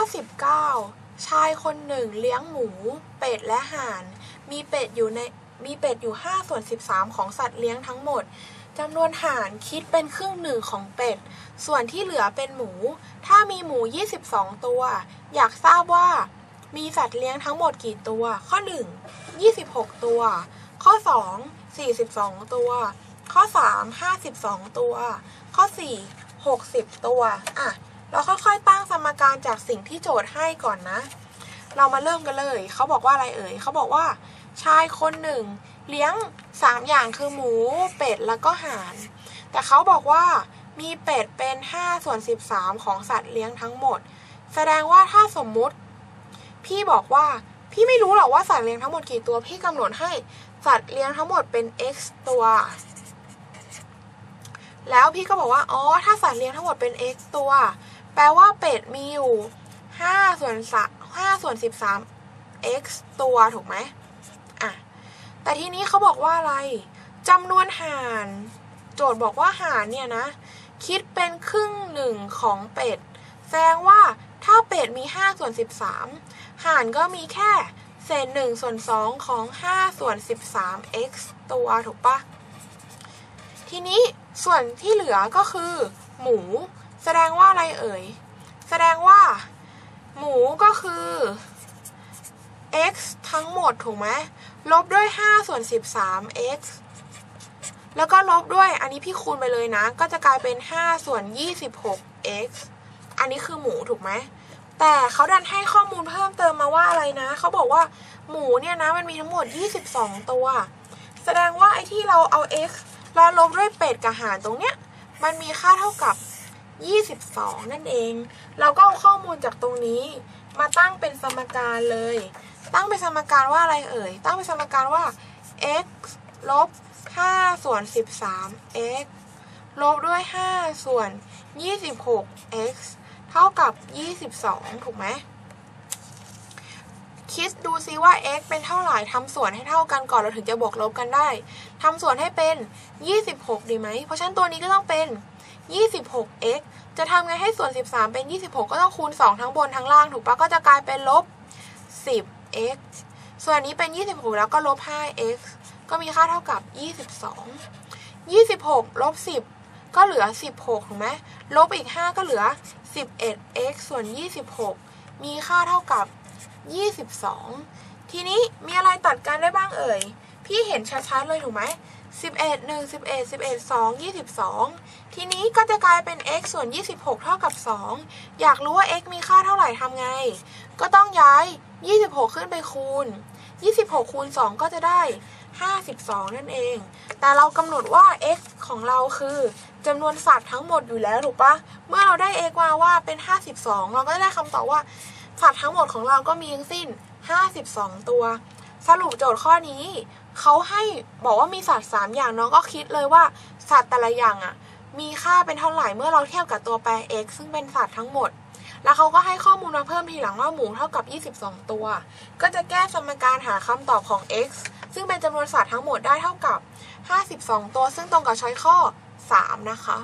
ข้อ 19 ชายคนหนึ่งเลี้ยงหมู เป็ดและห่าน มีเป็ดอยู่ในมีเป็ดอยู่5ส่วน13 ของสัตว์เลี้ยงทั้งหมดจำนวนห่านคิดเป็นครึ่งหนึ่งของเป็ด ส่วนที่เหลือเป็นหมู ถ้ามีหมู 22 ตัว อยากทราบว่า มีสัตว์เลี้ยงทั้งหมดกี่ตัว ข้อ 1 26 ตัว ข้อ 2 42 ตัว ข้อ 3 52 ตัว ข้อ 4 60 ตัว อะ เราค่อยๆ ตั้งสมการจากสิ่งที่โจทย์ให้ก่อนนะ เรามาเริ่มกันเลย เขาบอกว่าอะไรเอ่ย เขาบอกว่า ชายคนหนึ่ง เลี้ยง 3 อย่างคือหมู เป็ด แล้วก็ห่าน แต่เขาบอกว่ามีเป็ดเป็น 5 ส่วน 13 ของสัตว์เลี้ยงทั้งหมด แสดงว่าถ้าสมมุติ พี่บอกว่า พี่ไม่รู้หรอกว่าสัตว์เลี้ยงทั้งหมดกี่ตัว พี่กำหนดให้สัตว์เลี้ยงทั้งหมดเป็น x ตัวแล้วพี่ก็บอกว่า อ๋อ ถ้าสัตว์เลี้ยงทั้งหมดเป็น x ตัว แปลว่าเป็ดมีอยู่5ส่วน5ส่วน13 x ตัวถูกไหมอะ แต่ทีนี้เขาบอกว่าอะไรจำนวนหานโจทย์บอกว่าหานเนี่ยนะ คิดเป็นครึ่งหนึ่งของเป็ด แสดงว่าถ้าเป็ดมี5ส่วน13 หานก็มีแค่เศษ1ส่วน2ของ5ส่วน13 x ตัวถูกปะทีนี้ส่วนที่เหลือก็คือ หมู ดงว่าอะไรเอ่ย แสดงว่า หมูก็คือ x ทั้งหมดถูกไหม ลบด้วย 5 ส่วน 13 x แล้วก็ลบด้วย อันนี้พี่คูณไปเลยนะ ก็จะกลายเป็น 5 ส่วน 26 x อันนี้คือหมูถูกไหม แต่เขาดันให้ข้อมูลเพิ่มเติมมาว่าอะไรนะ เขาบอกว่าหมูเนี่ยนะมันมีทั้งหมด 22 ตัว แสดงว่าไอ้ที่เราเอา x แล้วลบด้วยเป็ดกับหานตรงเนี้ย มันมีค่าเท่ากับ 22 นั่นเอง เราก็เอาข้อมูลจากตรงนี้ มาตั้งเป็นสมการเลย ตั้งเป็นสมการว่าอะไรเอ่ย ตั้งเป็นสมการว่า x ลบ 5 ส่วน 13 x ลบด้วย 5 ส่วน 26 x เท่ากับ 22 ถูกไหม คิดดูซิว่า x เป็นเท่าไหร่ทำส่วนให้เท่ากันก่อนเราถึงจะบวกลบกันได้ ทำส่วนให้เป็น 26 ดีไหม เพราะฉะนั้นตัวนี้ก็ต้องเป็น 26x จะทำไงให้ส่วน 13 เป็น 26 ก็ต้องคูณ 2 ทั้งบนทั้งล่างถูกปะก็จะกลายเป็นลบ 10x ส่วนนนี้เป็น 26 แล้วก็ลบ 5x ก็มีค่าเท่ากับ 22 26 ลบ 10 ก็เหลือ 16 ถูกไหมลบอีก 5 ก็เหลือ 11x ส่วน 26 มีค่าเท่ากับ 22 ทีนี้มีอะไรตัดกันได้บ้างเอ่ย พี่เห็นชัดๆเลยถูกไหม11 1 11 11 2 22 ทีนี้ก็จะกลายเป็น x ส่วน 26 เท่ากับ 2 อยากรู้ว่า x มีค่าเท่าไหร่ทำไง ก็ต้องย้าย 26 ขึ้นไปคูณ 26 คูณ 2 ก็จะได้ 52 นั่นเอง แต่เรากำหนดว่า x ของเราคือจำนวนสัตว์ทั้งหมดอยู่แล้วถูกปะเมื่อเราได้ x มาว่าเป็น 52 เราก็ได้คำตอบว่าสัตว์ทั้งหมดของเราก็มีทั้งสิ้น 52 ตัว สรุปโจทย์ข้อนี้เขาให้บอกว่ามีสัตว์3อย่างน้องก็คิดเลยว่าสัตว์แต่ละอย่างอะ่ะมีค่าเป็นเท่าไหร่เมื่อเราเทียบกับตัวแปร x ซึ่งเป็นสัตว์ทั้งหมด แล้วเขาก็ให้ข้อมูลมาเพิ่มทีหลังว่าหมูเท่ากับ 22 ตัว ก็จะแก้สมการหาคำตอบของ x ซึ่งเป็นจำนวนสัตว์ทั้งหมดได้เท่ากับ 52 ตัว ซึ่งตรงกับช้อยข้อ 3 นะคะ